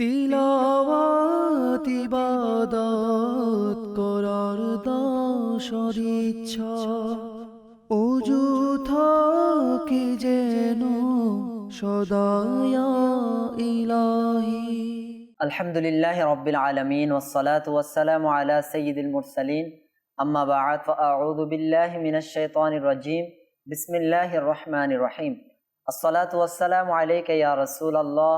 তিলাওয়াত ইবাদত করার দাসর ইচ্ছা অজু থাকে যেন সদায়া ইলাহি الحمد لله رب العالمين والصلاة والسلام على سيد المرسلين أما بعد فأعوذ بالله من الشيطان الرجيم بسم الله الرحمن الرحيم الصلاة والسلام عليك يا رسول الله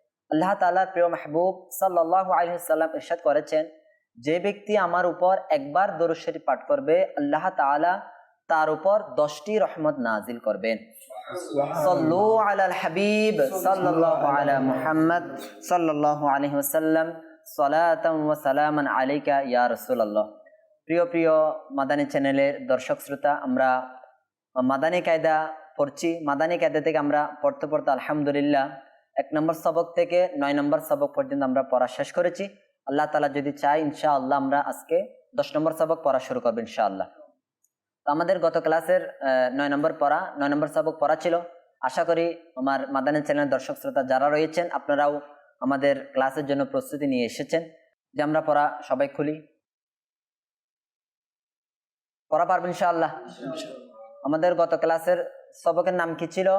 আল্লাহ তালার প্রিয় মাহবুব সাল্লাহ আলী সাল্লাম ইরশাদ করেছেন যে ব্যক্তি আমার উপর একবার দরুদ পাঠ করবে আল্লাহ তাআলা তার উপর দশটি রহমত নাজিল করবেন। সল্লু আলাল হাবিব সাল্লাল্লাহু আলা মুহাম্মদ সাল্লাল্লাহু আলাইহি ওয়াসাল্লাম সালাতাম ওয়া সালামান আলাইকা ইয়া রাসূলুল্লাহ। প্রিয় প্রিয় মাদানী চ্যানেলের দর্শক শ্রোতা আমরা মাদানী কায়দা পড়ছি। মাদানী কায়দা থেকে আমরা পড়তে পড়তে আলহামদুলিল্লাহ এক নম্বর সবক থেকে নয় নম্বর সবক পর্যন্ত আমরা পড়া শেষ করেছি। আল্লাহ তালা যদি চাই ইনশাআল্লাহ আমরা আজকে দশ নম্বর সবক পড়া শুরু করব ইনশাআল্লাহ। তো আমাদের গত ক্লাসের নয় নম্বর পড়া নয় নম্বর সবক পড়া ছিল। আশা করি আমার মাদানী চ্যানেলের দর্শক শ্রোতা যারা রয়েছেন আপনারাও আমাদের ক্লাসের জন্য প্রস্তুতি নিয়ে এসেছেন। যে আমরা পড়া সবাই খুলি। পড়া পারবেন ইনশাআল্লাহ। আমাদের গত ক্লাসের সবকের নাম কি ছিল?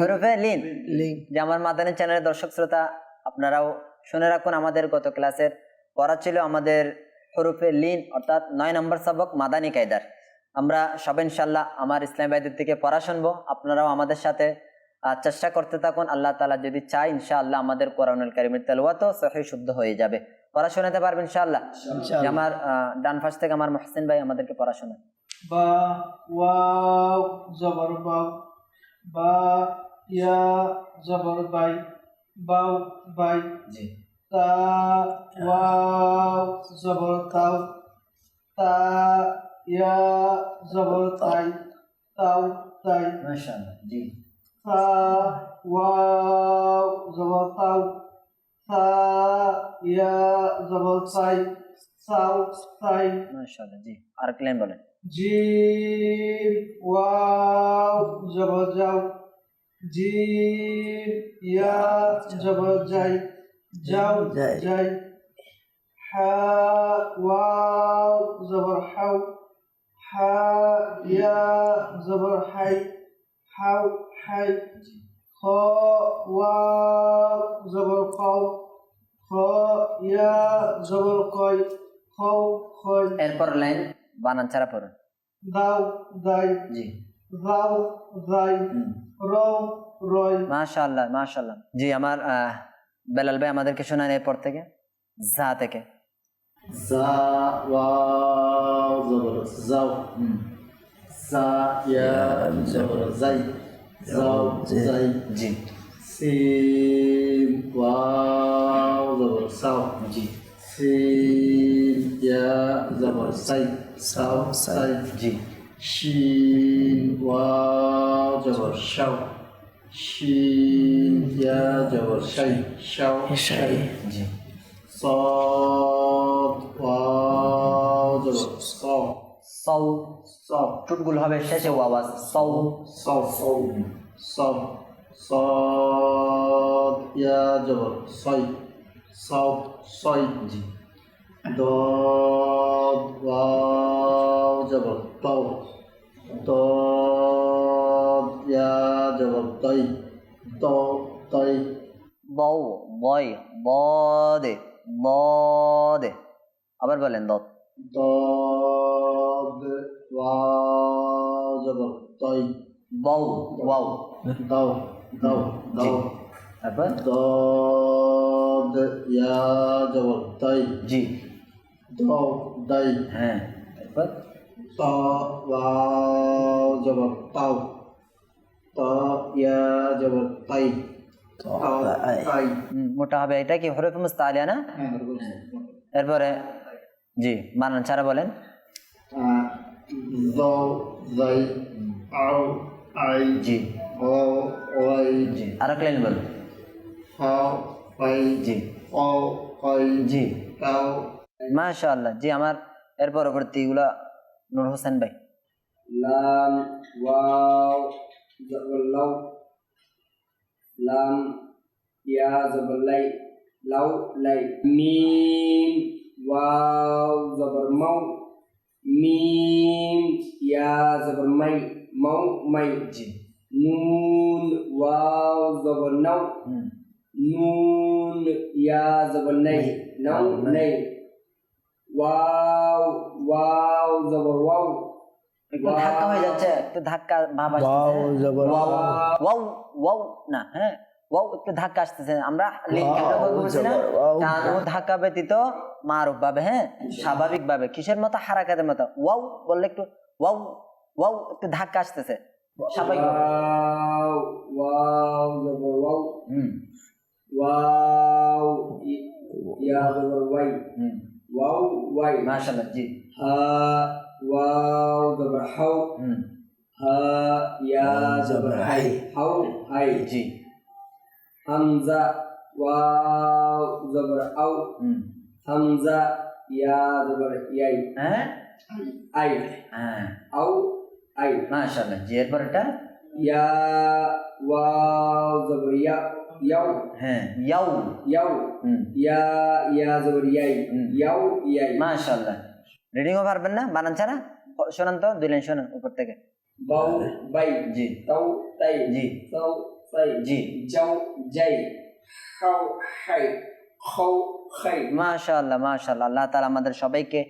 হরফে লিন যে আমার মাদানী চ্যানেলের দর্শক শ্রোতা আপনারাও শুনে রাখুন আমাদের গত ক্লাসের পড়া ছিল আমাদের হরুফে লিন অর্থাৎ নয় নম্বর সবক মাদানী কায়দার। আমরা সবাই ইনশাল্লাহ আমার ইসলাম ভাইদের থেকে পড়া শুনব। আপনারাও আমাদের সাথে চেষ্টা করতে থাকুন। আল্লাহ তালা যদি চাই ইনশাআল্লাহ আমাদের কোরআনুল কারিমের সহি শুদ্ধ হয়ে যাবে। পড়া শোনাতে পারবেন ইনশাআল্লাহ? আমার ডান থেকে আমার মহসিন ভাই আমাদেরকে পড়া শোনান। বা ওয়াও জবর বাউ বা ইয়া জবর বাই বাউ বাই জি। তা ওয়াও জবর তাও তা ইয়া জবর তাই তাও তাই। মাশাআল্লাহ জি। তা ওয়াও জবর তাও তা ইয়া জবর তাই তাও তাই। মাশাআল্লাহ জি। আর ক্লেন বলেন। ওয়াও জবর যাও ইয়া জবর যাই যাও যাই হা ওয়াও জবর হাও হা জবর হাই হাও হাই খ ওয়াও জবর খাও খ ইয়া জবর কয় খাও খয় এরপর লাইন বানান ছাড়া পড়ুন দাও দাই জি। রাও রাই রও রয়। মাশাআল্লাহ মাশাআল্লাহ। জি আমার বেলাল ভাই আমাদেরকে শোনান এরপর থেকে। যা থেকে। যা ওয়াও জবর যাও। সা ইয়া জবর যাই। যাও যাই। জি। সি ওয়াও জবর সাও জি। সি ইয়া জি শিন জবর শাও। শিন ইয়া জবর শাই শাও। শাই জি সদ জবর সব সৌ সব টুটগুল হবে শেষে আওয়াজ। সৌ সৌ সৌ সব সদ ইয়া জবর সই। সব সই জি দ জবর তৌ জবর তৈ। তৈ বউ বই বদে বদে। আবার বলেন দ। জবর তৈ। বউ বাউ দাও দাও দাও। তারপর? দ জবর তৈ। জি। द्रौदय हैं पर त जब तौ त या जब तै मोटा ना এরপরে জি মানান ছাড়া বলেন আর এক লাইন বলুন মাশাআল্লাহ জি আমার এর পরবর্তীগুলা নূর হোসেন ভাই। লাম ওয়াও জবর লাউ লাম ইয়া জবর লাই লাউ লাই মিম ওয়াও জবর মাউ মিম ইয়া জবর মাই মাউ মাই জি নুন ওয়াও জবর নাউ নুন ইয়া জবর নাই নাউ নাই ওয়াও ওয়াও জবর ওয়াও। একটু ধাক্কা হয়ে যাচ্ছে একটু ধাক্কা ভাব ওয়াও জবর ওয়াও। ওয়াও। না হ্যাঁ ওয়াও একটু ধাক্কা আসতেছে। আমরা বলছি না টান ও ধাক্কা ব্যতীত মারুফ ভাবে হ্যাঁ স্বাভাবিক ভাবে কিসের মতো? হারাকাতের মতো। ওয়াও বললে একটু ওয়াও ওয়াও একটু ধাক্কা আসতেছে। স্বাভাবিক। ওয়াও ওয়াও জবর ওয়াও। হুম। ওয়াও ইয়া জবর ওয়াই। হুম। ওয়াও ওয়াই মাশাআল্লাহ জি হা ওয়াও জবর হাউ হুম হা ইয়া জবর হাই হাউ হাই জি হামজা ওয়াও জবর আউ হুম হামজা ইয়া জবর ইয়াই হ্যাঁ আই হ্যাঁ আউ আই মাশাআল্লাহ জি এরপর এটা ইয়া ওয়াও জবর ইয়া ইয়াও হ্যাঁ। ইয়াউ। হুম। ইয়া ইয়া জবর ইয়াই। ইয়াও ইয়াই। মাশাআল্লাহ। রিডিংও পারবেন না? বানান ছাড়া? শোনান তো দুই লাইন শোনান উপর থেকে। বাউ বাই। জি। তাও তাই। জি। তাও তাই। জি। যাও যাই। খাও খাই। খাও খাই। মাশাআল্লাহ মাশাআল্লাহ। আল্লাহ তাআলা আমাদের সবাইকে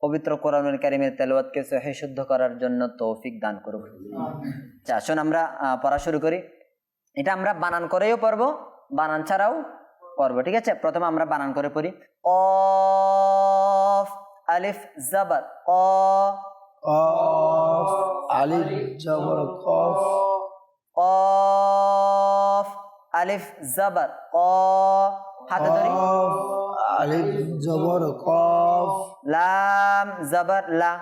পবিত্র কোরআনুল কারীমের তেলাওয়াতকে সহি শুদ্ধ করার জন্য তৌফিক দান করুক। আচ্ছা আসুন আমরা পড়া শুরু করি। এটা আমরা বানান করেও পড়ব বানান ছাড়াও পড়ব ঠিক আছে? প্রথমে আমরা বানান করে পড়ি। অফ আলিফ জাবার অ কফ আলিফ জবর কফ অফ আলিফ জাবার অ হাতে ধরি। আলিফ জবর কফ লাম জাবার লা।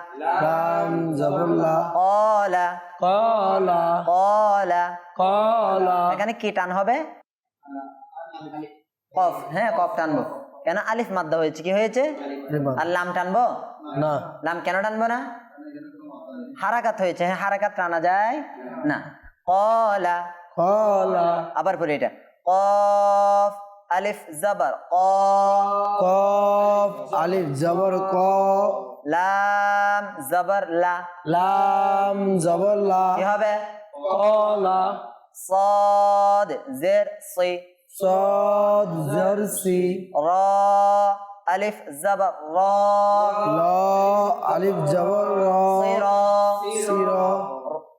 লাম জবর লা। অলা কলা। অলা কলা। এখানে কি টান হবে? কফ। হ্যাঁ কফ টানবো। কেন আলিফ মাদ্দা হয়েছে? কি হয়েছে? আর লাম টানবো? না। লাম কেন টানবো না? হারাকাত হয়েছে। হ্যাঁ হারাকাত টানা যায়। না। কলা। কলা। আবার পরে এটা। কফ। আলিফ জাবার ক কফ আলিফ জবর ক লাম জাবার লা লাম জবর লা কি হবে কলা صاد زر صي صاد জারসি র আলিফ জাবার র ল আলিফ জবর র صير সির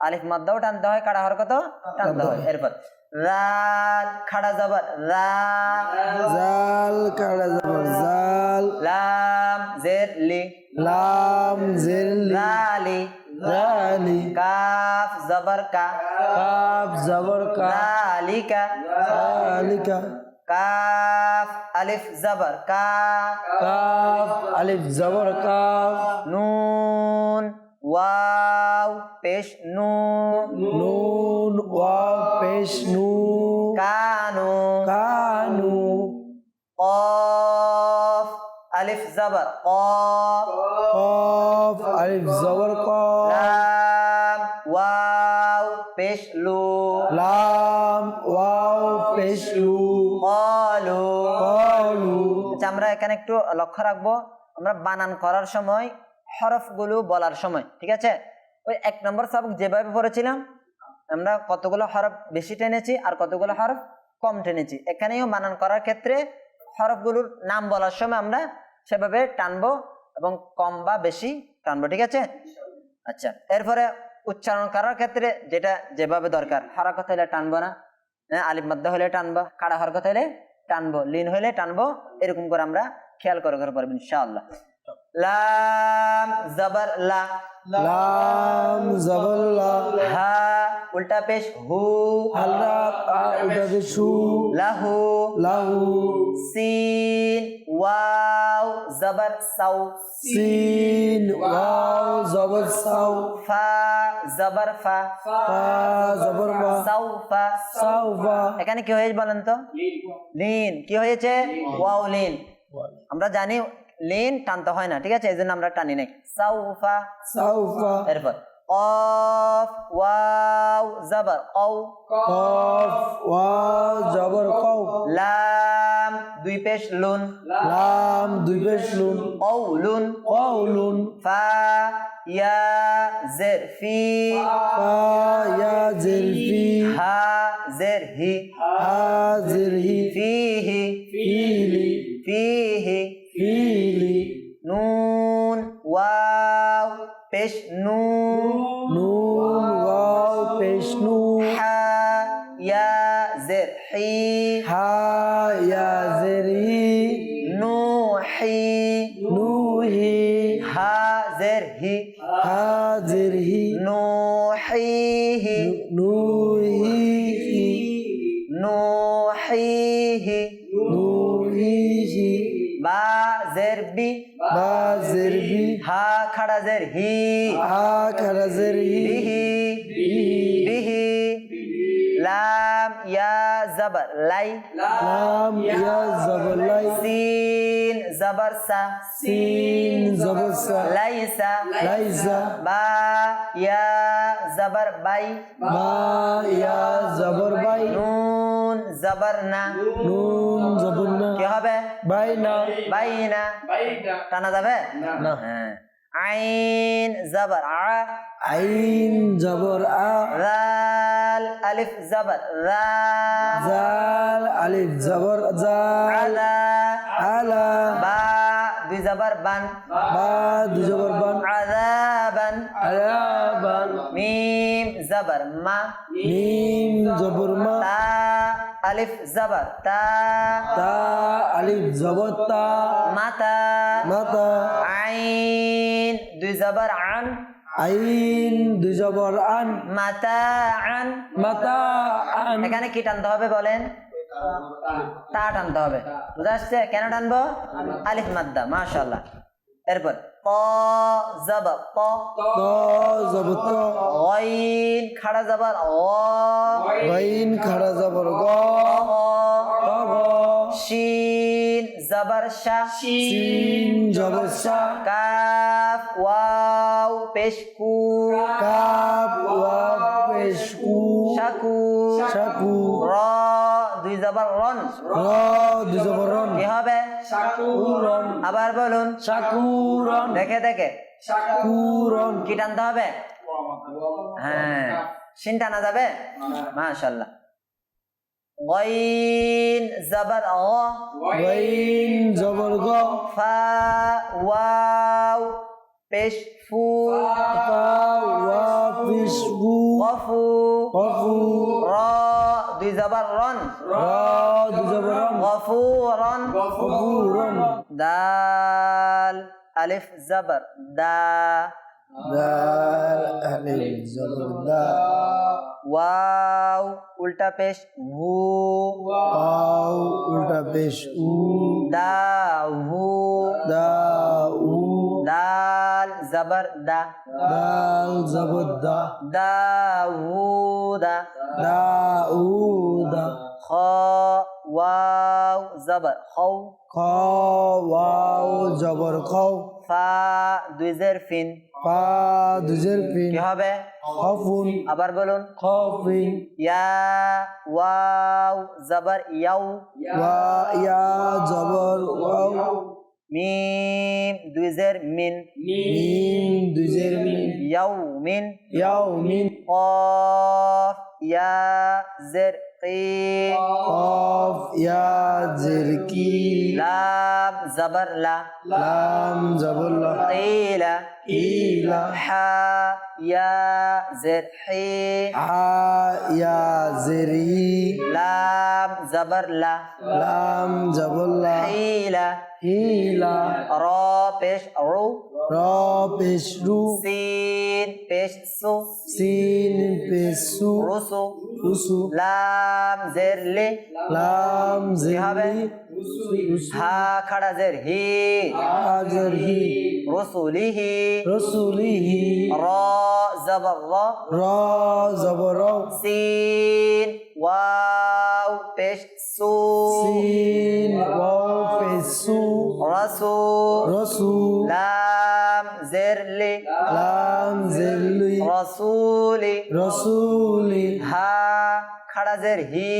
আলিফ মাদ্দাও টানতে হয় কাড়া হরকতও টানতে হয়। এরপর রাল খাড়া জবর রা জাল খারা জবর জাল। লাম জের লি। লাম জিরলি রালি রালি কাফ জবর কা। কাফ জবর কা। রালিকা রালিকা কাফ আলিফ জবর কা। কাফ আলিফ জবর কাফ নুন। ওয়াও পেশ নু নুন ওয়াও পেশ নু কানু কানু কফ আলিফ জবর ক কফ আলিফ জবর ক লাম ওয়াও পেশ লু লাম ওয়াও পেশ লু কলু কলু আচ্ছা আমরা এখানে একটু লক্ষ্য রাখব। আমরা বানান করার সময় হরফগুলো বলার সময়, ঠিক আছে? ওই এক নম্বর সাবক যেভাবে পড়েছিলাম, আমরা কতগুলো হরফ বেশি টেনেছি আর কতগুলো হরফ কম টেনেছি। এখানেও বানান করার ক্ষেত্রে হরফগুলোর নাম বলার সময় আমরা সেভাবে টানবো এবং কম বা বেশি টানবো, ঠিক আছে? আচ্ছা এরপরে উচ্চারণ করার ক্ষেত্রে যেটা যেভাবে দরকার, হরকত হলে টানবো না হ্যাঁ আলিফ মাদ্দা হলে টানবো, কাড়া হরকত হলে টানবো, লিন হলে টানবো, এরকম করে আমরা খেয়াল করে করে পারব ইনশাআল্লাহ। লাম জবর লা। লাম জবর লা। হা উল্টা পেশ হু। হালরা আ উল্টা পেশু লাহু। লাহু। সিন ওয়াও জবর সাউ। সিন ওয়াও জবর সাউ। ফা জবর ফা। ফা জবর ফা। সাউফা সাউফা এখানে কি হয়েছে বলেন তো? লিন। কি হয়েছে? ওয়াও লিন। আমরা জানি লিন টানতে হয় না ঠিক আছে? এই জন্য আমরা টানি নাই। সাউফা সাউফা। এরপর অফ ওয়াও জবর ও কফ ওয়াও জবর কও। লাম দুই পেশ লুন। লাম দুই পেশ লুন। ও লুন কওলুন। ফা ইয়া জের ফি। ফা ইয়া জিরফি হা জের হি। হা খারা জিরহি বিহি বিহি লাম ইয়া জবর লাই লাম ইয়া জবর লাই সিন জবর সা সিন জবর সা লাইসা লাইসা বা ইয়া জবর বাই মা ইয়া জবর বাই নুন জবর না নুন জবর না কি হবে বাইনা বাইনা টানা যাবে না হ্যাঁ আইন জবর আ আইন জবর আ রাল আলিফ জবর রা জাল আলিফ জবর জাল আলা আলা বা দুই জবর বান বা দু জবর বান আযাবান আলাবান মিম জবর মা মিম জবর মা তা আলিফ জবর তা। তা আলিফ জবর তা। মাতা। মাতা। আইন দুই জবর আন। আইন দুই জবর আন। মাতা আন। মাতা আন। এখানে কি টানতে হবে বলেন? তা টানতে হবে। বুঝা আসছে কেন টানবো? আলিফ মাদ্দা মাশাল্লাহ এরপর। জব প ত। ত গইন খাড়া জবর অ গাইন খাড়া জবর গ। গ শিন জবর শা সিন জবর সা। কাফ ওয়াও পেশ কু। কাপ ওয়া পেশ উ শাকু শাকু র দুই জবর রন র দু জবর রন কি হবে? কুরন আবার বলুন। শাকুরন দেখে দেখে। কুরন কি টানতে হবে? হ্যাঁ। শিন টানা যাবে? মাশাল্লাহ গইন জবর অ গাইন জবর গ। ফা ওয়াও। পেশ ফু উ কফু কফু র দুই জবর রন। র দু জবর রন। গফুরন গফুরন দাল আলিফ জবর দা। দাল আলিফ জবর দা। ওয়াও উল্টা পেশ হু। পাও উল্টা পেশ উ। দা হু। দা উ দাল জবর দা। দাল জবর দা। দাউদা। দা উ দা খ ওয়াও জবর। খৌ খ ওয়াও জবর। খাও। ফা দুই জের ফিন। পা দুজের পিন কি হবে? খফুন। আবার বলুন। খফিন। ইয়া ওয়াও জবর ইয়াউ ওয়া ইয়া জবর ওয়াও। মিম দুই জের মিন মিম দুজের মিন ইয়াউ মিন ইয়াও মিন কফ ইয়া জের কি কফ ইয়া জের কি লাম জবর লা লাম জবর লা কিলা ইলা হা ইয়া জের হি হা ইয়া জের ই লাম জবর লা লাম জবর লা হিলা হিলা র পেশ রু র পেশ রু সিন পেশ সু সিন পেশ সু রুসু রুসু লাম জের লি। লাম জের হবে? হা খাড়া জের হি। হা জের হি। রসুলিহি। রসুলিহি। র জবর র। র জবর সিন ওয়াও পেশ সু। সিন ওয়াও পেশ সু। রসু রসু লাম হা হি হা কারা জের হি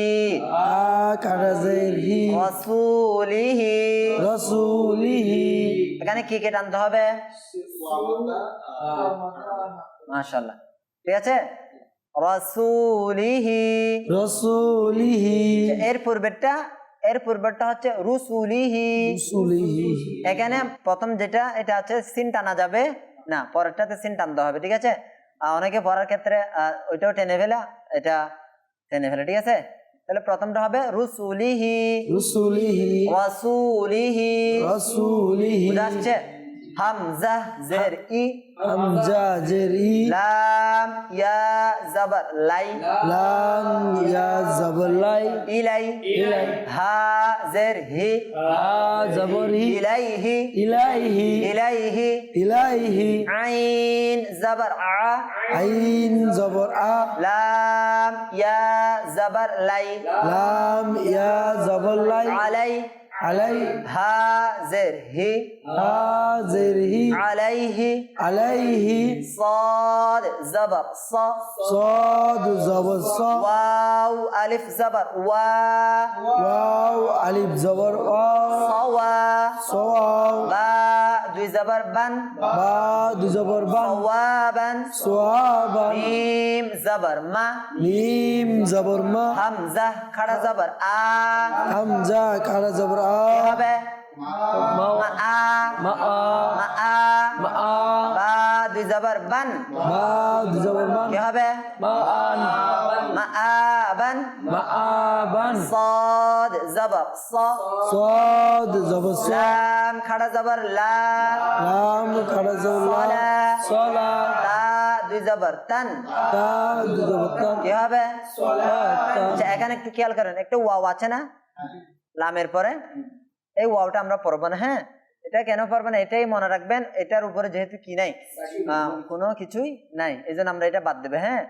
রসুলিহি রসুলিহি এখানে কি কে টানতে হবে? মাশাল্লাহ ঠিক আছে? রসুলিহি রসুলিহি এর পূর্বেরটা এর পূর্বটা হচ্ছে রুসুলিহি। এখানে প্রথম যেটা এটা হচ্ছে সিন টানা যাবে। না পরেরটাতে সিন টানতে হবে ঠিক আছে? অনেকে পড়ার ক্ষেত্রে ওইটাও টেনে ফেলা এটা টেনে ফেলা ঠিক আছে? তাহলে প্রথমটা হবে রুসুলিহি। রুসুলিহি। ওয়াসুলিহি। রসুলিহি বুঝা আসছে। হামজা জের ই হামজা জের ই লাম ইয়া জাবার লাই। লাম ইয়া জবর লাই। ইলাই। ইলাই। হা জের হি হা জবর হি। ইলাইহি। ইলাইহি। ইলাইহি। ইলাইহি। আইন জাবার আ। আইন জবর আ। লাম ইয়া জাবার লাই। লাম ইয়া জবর লাই। আলাই। আলাই। হা জের হি آزره عليه عليه صاد زبر ص. صاد زبر ص. واو ألف زبر وا. واو ألف زبر وا صوا. صوا. با دو زبر بن. با دو زبر بن. صوابا. صوابا. ميم زبر ما. ميم زبر ما. همزة خڑا زبر آ. همزة خڑا زبر آ. খাড়া লা দুই হবে এখানে একটু খেয়াল করেন একটু ওয়াও আছে না লামের পরে এই ওয়াওটা আমরা পড়ব না হ্যাঁ? এটা কেন পারব না? এটাই মনে রাখবেন এটার উপরে যেহেতু কি নাই? কোনো কিছুই নাই। এই জন্য আমরা এটা বাদ দেবে হ্যাঁ?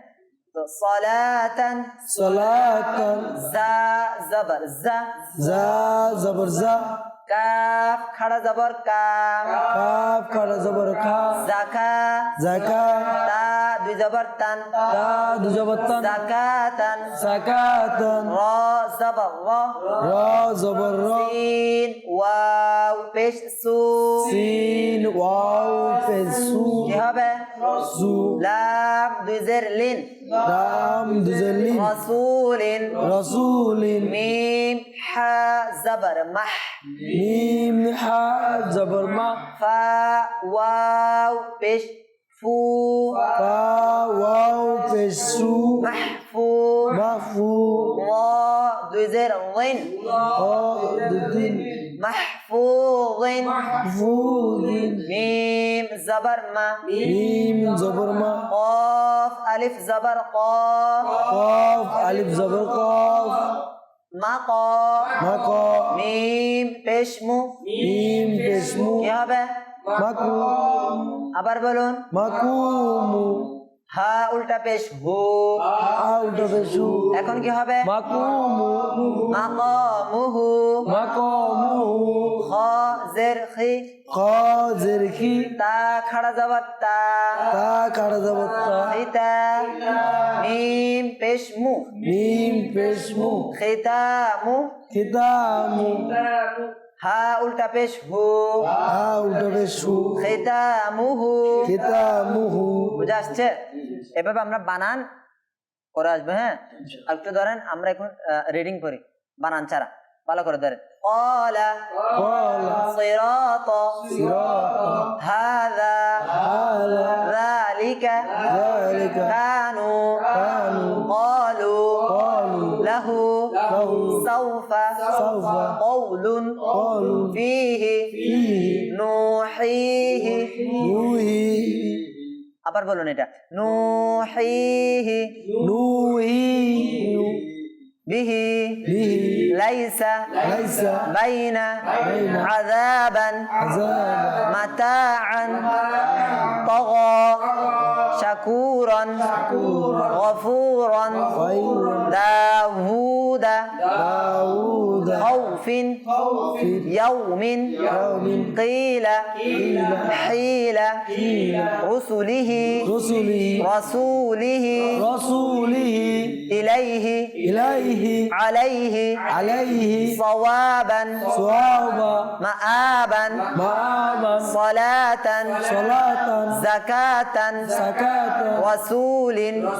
তো সলাতান সালাতান জা জবর জা জা জবর জা কাফ খাড়া জবর কা কাফ কারা জবর খা জাকা জাকা তা দুই জবর তান তা দু জবর তান জাকাতান সাকাতান র জবর র র জবর র সিন ওয়াও পেশ সু সিন ওয়াও পেসু কি হবে সু লাম দুই জের লিন রাম দুজলিন রাসূলিন রসুলিন মিম হা জবর মাহ মিম হা জবর فو. فا واو في السو. محفو. محفو. ضا ذو زير ظن ضا ذو ظن محفوظ محفوظ ميم زبر ما. ميم زبر ما. قاف ألف زبر قاف. قاف ألف زبر قاف. مقا مقا ميم بشمو. ميم بشمو. يابا. مقو আবার বলুন। মাকুমু। হা উল্টা পেশ হু। আউট পেসু এখন কি হবে? মাকুমু। মাকামুহু। মাকামু খ জের খি। কাজের কি তা খাড়া যাবার তা তা কারা জবর তা খিতা মিম পেশমু মিম পেসমু খিতামু খিতামু হা উল্টা পেশ হু আউট পেসু খিতামুহু খিতামুহু বুঝা আসছে এভাবে আমরা বানান করে আসবে হ্যাঁ আর একটু ধরেন আমরা এখন রিডিং করি বানান ছাড়া ভালো করে ধরেন قال قال صراط صراط هذا هذا ذلك ذلك قول قول فيه فيه نوحيه نوحي আবার বলুন এটা নুহিহি نوحي به به ليس ليس بين بين عذابا عذابا متاعا طغى شكورا غفورا خيرا داوود داود خوف. خوف. يوم. قيل. حيل. رسله. رسوله. رسوله. إليه. إليه. عليه. عليه. صوابا. صوابا. مآبا. مآبا. صلاة. صلاة. زكاة. زكاة. رسول.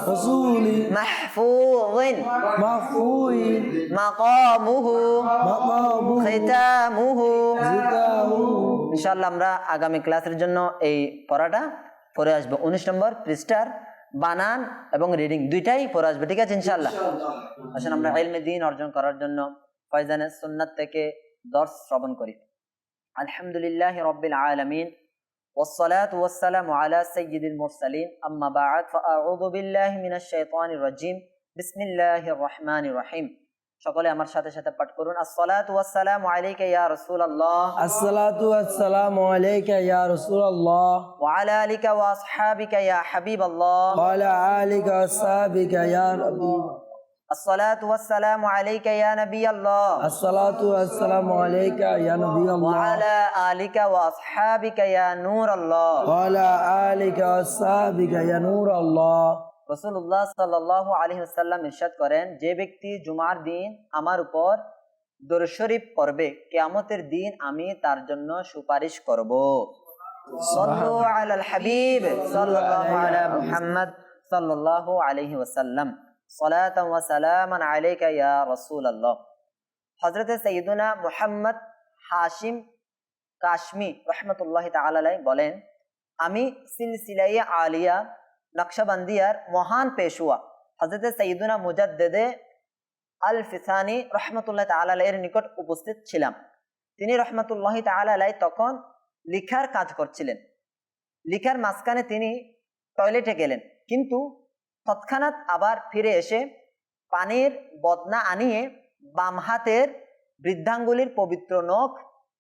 رسول. محفوظ. محفوظ. مقامه. ইনশাল্লাহ আমরা আগামী ক্লাসের জন্য এই পড়াটা পড়ে আসবো উনিশ নম্বর পৃষ্ঠার বানান এবং রিডিং দুইটাই পড়ে আসবে ঠিক আছে ইনশাল্লাহ আসলে আমরা এলমে দিন অর্জন করার জন্য ফয়জানের সুন্নাত থেকে দর্শ শ্রবণ করি আলহামদুলিল্লাহ রব্বিল আলামিন والصلاة والسلام على سيد المرسلين أما بعد فأعوذ بالله من الشيطان الرجيم بسم الله الرحمن الرحيم সকলে আমার সাথে সাথে পাঠ করুন আসসালাতু ওয়াসসালামু আলাইকা ইয়া রাসূলুল্লাহ الصلاة والسلام عليك يا رسول الله وعلى آلك وأصحابك يا حبيب الله وعلى آلك وأصحابك يا نبي الصلاة والسلام عليك يا نبي الله الصلاة والسلام عليك يا نبي الله وعلى آلك وأصحابك يا نور الله وعلى آلك وأصحابك يا نور الله রসুল্লাহ সাল্লাহ আলহি সাল্লাম ইরশাদ করেন যে ব্যক্তি জুমার দিন আমার উপর দরুদ শরীফ পড়বে কেয়ামতের দিন আমি তার জন্য সুপারিশ করব। হাশিম কাশমি রহমতুল্লাহ বলেন আমি সিলসিলায়ে আলিয়া নকশবন্দিয়ার মহান পেশুয়া হজরত সঈদুনা মুজাদ্দেদে আল ফিসানি রহমতুল্লাহ তালা এর নিকট উপস্থিত ছিলাম তিনি রহমতুল্লাহ তালাই তখন লিখার কাজ করছিলেন লিখার মাঝখানে তিনি টয়লেটে গেলেন কিন্তু তৎক্ষণাৎ আবার ফিরে এসে পানির বদনা আনিয়ে বাম হাতের বৃদ্ধাঙ্গুলির পবিত্র নখ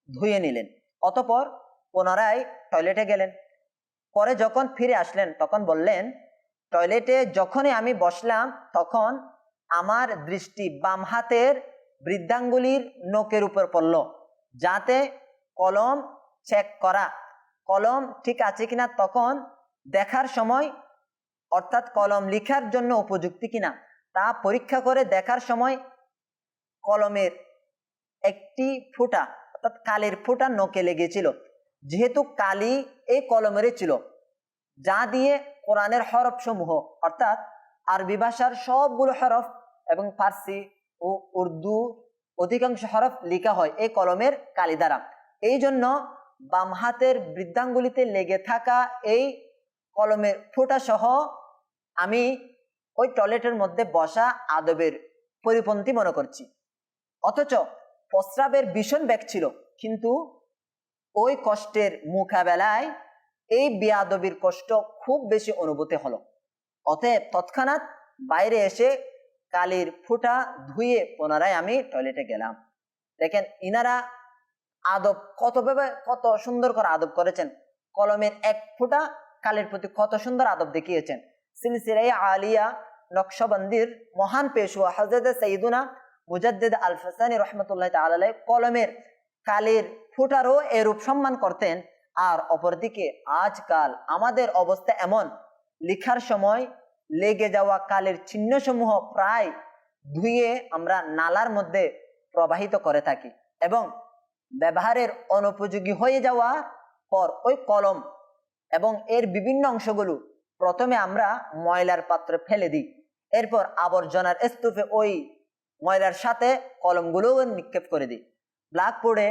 ধুয়ে নিলেন অতপর পুনরায় টয়লেটে গেলেন পরে যখন ফিরে আসলেন, তখন বললেন টয়লেটে যখনই আমি বসলাম, তখন আমার দৃষ্টি বাম হাতের বৃদ্ধাঙ্গুলির নোকের উপর পড়ল, যাতে কলম চেক করা, কলম ঠিক আছে কিনা তখন দেখার সময়, অর্থাৎ কলম লিখার জন্য উপযুক্তি কিনা, তা পরীক্ষা করে দেখার সময় কলমের একটি ফুটা, অর্থাৎ কালের ফুটা নোকে লেগেছিল। যেহেতু কালি এই কলমেরই ছিল, যা দিয়ে কোরআনের হরফ সমূহ অর্থাৎ আরবি ভাষার সবগুলো হরফ এবং ফার্সি ও উর্দু অধিকাংশ হরফ লেখা হয় এই কলমের কালি দ্বারা। এই জন্য বাম হাতের বৃদ্ধাঙ্গুলিতে লেগে থাকা এই কলমের ফোঁটা সহ আমি ওই টয়লেটের মধ্যে বসা আদবের পরিপন্থী মনে করছি। অথচ প্রস্রাবের ভীষণ ব্যাগ ছিল, কিন্তু ওই কষ্টের মোকাবেলায় এই বিয়াদবির কষ্ট খুব বেশি অনুভূতি হলো। অতএব তৎক্ষণাৎ বাইরে এসে কালির ফুটা ধুয়ে পুনরায় আমি টয়লেটে গেলাম। দেখেন ইনারা আদব কতভাবে কত সুন্দর করে আদব করেছেন। কলমের এক ফুটা কালের প্রতি কত সুন্দর আদব দেখিয়েছেন। সিলসিলাই আলিয়া নকশবন্দির মহান পেশুয়া হজরত সঈদুনা মুজাদ্দিদ আল ফসানি রহমতুল্লাহ তালাই কলমের কালের ফুটারও এরূপ সম্মান করতেন। আর অপরদিকে, আজকাল আমাদের অবস্থা এমন। লিখার সময় লেগে যাওয়া কালের চিহ্নসমূহ প্রায় ধুয়ে আমরা নালার মধ্যে প্রবাহিত করে থাকি এবং ব্যবহারের অনুপযোগী হয়ে যাওয়ার পর ওই কলম এবং এর বিভিন্ন অংশগুলো প্রথমে আমরা ময়লার পাত্রে ফেলে দিই। এরপর আবর্জনার স্তূপে ওই ময়লার সাথে কলমগুলোও নিক্ষেপ করে দিই। ব্ল্যাকবোর্ডে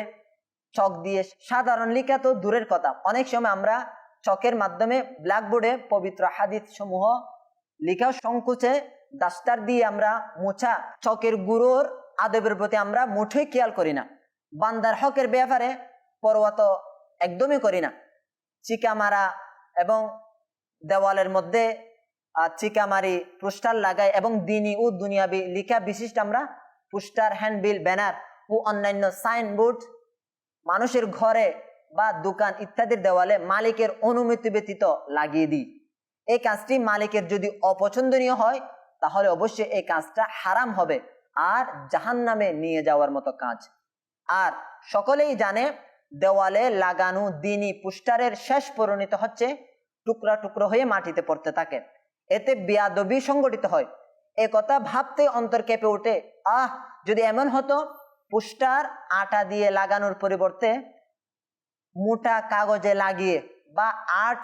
চক দিয়ে সাধারণ লিখা তো দূরের কথা। অনেক সময় আমরা চকের মাধ্যমে ব্ল্যাকবোর্ডে পবিত্র হাদিস সমূহ লেখা সংকোচে ডাস্টার দিয়ে আমরা মোছা চকের গুঁড়োর আদবের প্রতি আমরা মুঠোই খেয়াল করি না। বান্দার হকের ব্যাপারে পরোয়া তো একদমই করি না। চিকা মারা এবং দেওয়ালের মধ্যে চিকা মারি পোস্টার লাগাই এবং দিনী ও দুনিয়াবি লিখা বিশিষ্ট আমরা পোস্টার, হ্যান্ডবিল, ব্যানার ও অন্যান্য সাইনবোর্ড মানুষের ঘরে বা দোকান ইত্যাদির দেওয়ালে মালিকের অনুমতি ব্যতীত লাগিয়ে দিই। এই কাজটি মালিকের যদি অপছন্দনীয় হয়, তাহলে অবশ্যই এই কাজটা হারাম হবে আর জাহান নামে নিয়ে যাওয়ার মতো কাজ। আর সকলেই জানে, দেওয়ালে লাগানো দিনই পোস্টারের শেষ পরিণত হচ্ছে টুকরা টুকরো হয়ে মাটিতে পড়তে থাকে। এতে বিয়াদবি সংগঠিত হয়। এ কথা ভাবতে অন্তর কেঁপে ওঠে, আহ, যদি এমন হতো পোস্টার আটা দিয়ে লাগানোর পরিবর্তে মোটা কাগজে লাগিয়ে বা আর্ট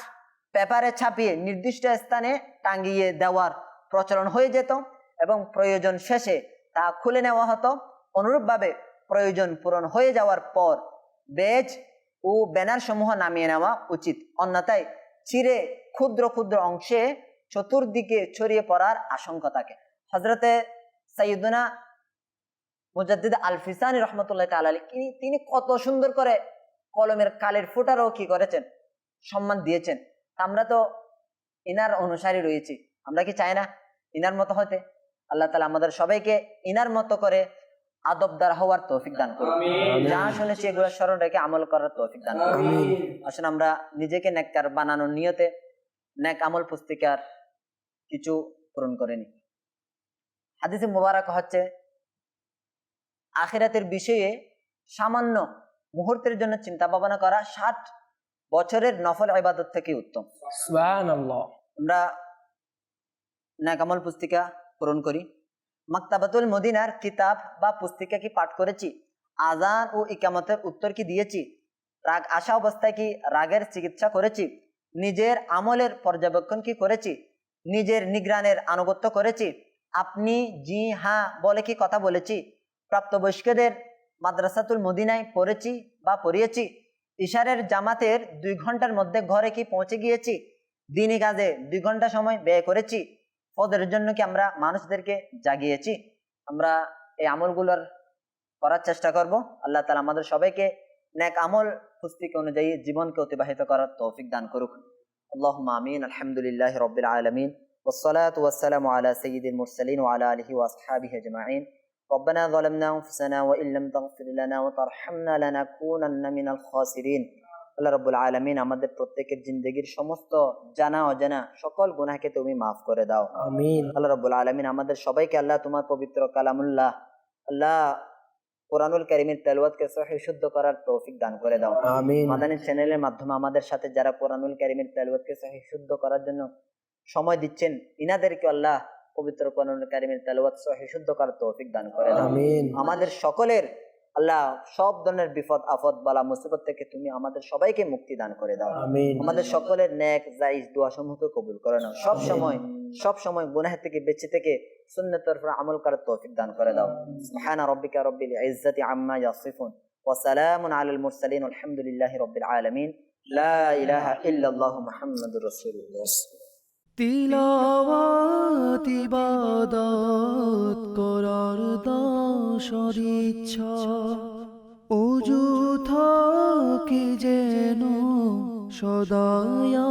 পেপারে ছাপিয়ে নির্দিষ্ট স্থানে টাঙ্গিয়ে দেওয়ার প্রচলন হয়ে যেত এবং প্রয়োজন শেষে তা খুলে নেওয়া হতো। অনুরূপভাবে প্রয়োজন পূরণ হয়ে যাওয়ার পর বেজ ও ব্যানার সমূহ নামিয়ে নেওয়া উচিত। অন্যথায় চিরে ক্ষুদ্র ক্ষুদ্র অংশে চতুর্দিকে ছড়িয়ে পড়ার আশঙ্কা থাকে। হজরতে সৈয়দনা মুজাদ্দিদ আল ফিসানি রহমতুল্লাহ তালি তিনি কত সুন্দর করে কলমের কালের ফুটারও কি করেছেন? সম্মান দিয়েছেন। আমরা তো ইনার অনুসারী রয়েছি। আমরা কি চাই না ইনার মতো হতে? আল্লাহ তালা আমাদের সবাইকে ইনার মতো করে আদবদার হওয়ার তৌফিক দান করুন। যা শুনেছি এগুলো স্মরণ রেখে আমল করার তৌফিক দান করুন। আসলে আমরা নিজেকে নেককার বানানোর নিয়তে নেক আমল পুস্তিকার কিছু পূরণ করেনি হাদিসে মুবারক হচ্ছে আখিরাতের বিষয়ে সামান্য মুহূর্তের জন্য চিন্তা ভাবনা করা ষাট বছরের নফল ইবাদত থেকে উত্তম। আমরা নাকামল পুস্তিকা পূরণ করি। মাক্তাবাতুল মদিনার কিতাব বা পুস্তিকা কি পাঠ করেছি? আজান ও ইকামতের উত্তর কি দিয়েছি? রাগ আসা অবস্থায় কি রাগের চিকিৎসা করেছি? নিজের আমলের পর্যবেক্ষণ কি করেছি? নিজের নিগ্রানের আনুগত্য করেছি? আপনি জি হ্যাঁ বলে কি কথা বলেছি? প্রাপ্তবয়স্কদের মাদ্রাসাতুল মদিনায় পড়েছি বা পড়িয়েছি। ইশারের জামাতের দুই ঘণ্টার মধ্যে ঘরে কি পৌঁছে গিয়েছি? দিনই কাজে দুই ঘণ্টা সময় ব্যয় করেছি। ফদের জন্য কি আমরা মানুষদেরকে জাগিয়েছি? আমরা এই আমলগুলোর করার চেষ্টা করব। আল্লাহ তালা আমাদের সবাইকে ন্যাক আমল, পুস্তিকে অনুযায়ী জীবনকে অতিবাহিত করার তৌফিক দান করুক। আল্লাহ আমিন, আলহামদুলিল্লাহ রবিল আলমিন। ওসলাত ওয়াসালাম আলা সঈদিন মুরসালিন ওয়ালা আলহি ওয়াসহাবি জমাইন ربنا ظلمنا أنفسنا وإن لم تغفر لنا وترحمنا لنكونن من الخاسرين আল্লাহ রব্বুল আলমিন আমাদের প্রত্যেকের জিন্দগির সমস্ত জানা অজানা সকল গুনাহকে তুমি মাফ করে দাও আমিন আল্লাহ রব্বুল আলমিন আমাদের সবাইকে আল্লাহ তোমার পবিত্র কালামুল্লাহ আল্লাহ কোরআনুল করিমের তেলওয়াতকে সহি শুদ্ধ করার তৌফিক দান করে দাও আমিন মাদানী চ্যানেলের মাধ্যমে আমাদের সাথে যারা কোরআনুল করিমের তেলওয়াতকে সহি শুদ্ধ করার জন্য সময় দিচ্ছেন ইনাদেরকে আল্লাহ পবিত্র কোরআনুল করিমের তেলওয়াত সহি শুদ্ধ করার তৌফিক দান করে দাও আমিন। আমাদের সকলের আল্লাহ সব ধরনের বিপদ আফদ বালা মুসিবত থেকে তুমি আমাদের সবাইকে মুক্তি দান করে দাও। আমাদের সকলের ন্যাক জাইজ দোয়া সমূহকে কবুল করে নাও। সব সময় সব সময় গুনাহ থেকে বেঁচে থেকে সুন্নতের উপর আমল করার তৌফিক দান করে দাও। সুবহানা রাব্বিকা রাব্বিল ইজ্জাতি আম্মা ইয়াসিফুন। ওয়া সালামুন আলাল মুরসালিন। আলহামদুলিল্লাহি রাব্বিল আলামিন। লা ইলাহা ইল্লাল্লাহু মুহাম্মাদুর রাসূলুল্লাহ। তিলাওয়াত করার দশর ইচ্ছা। উজু যেন সদায়া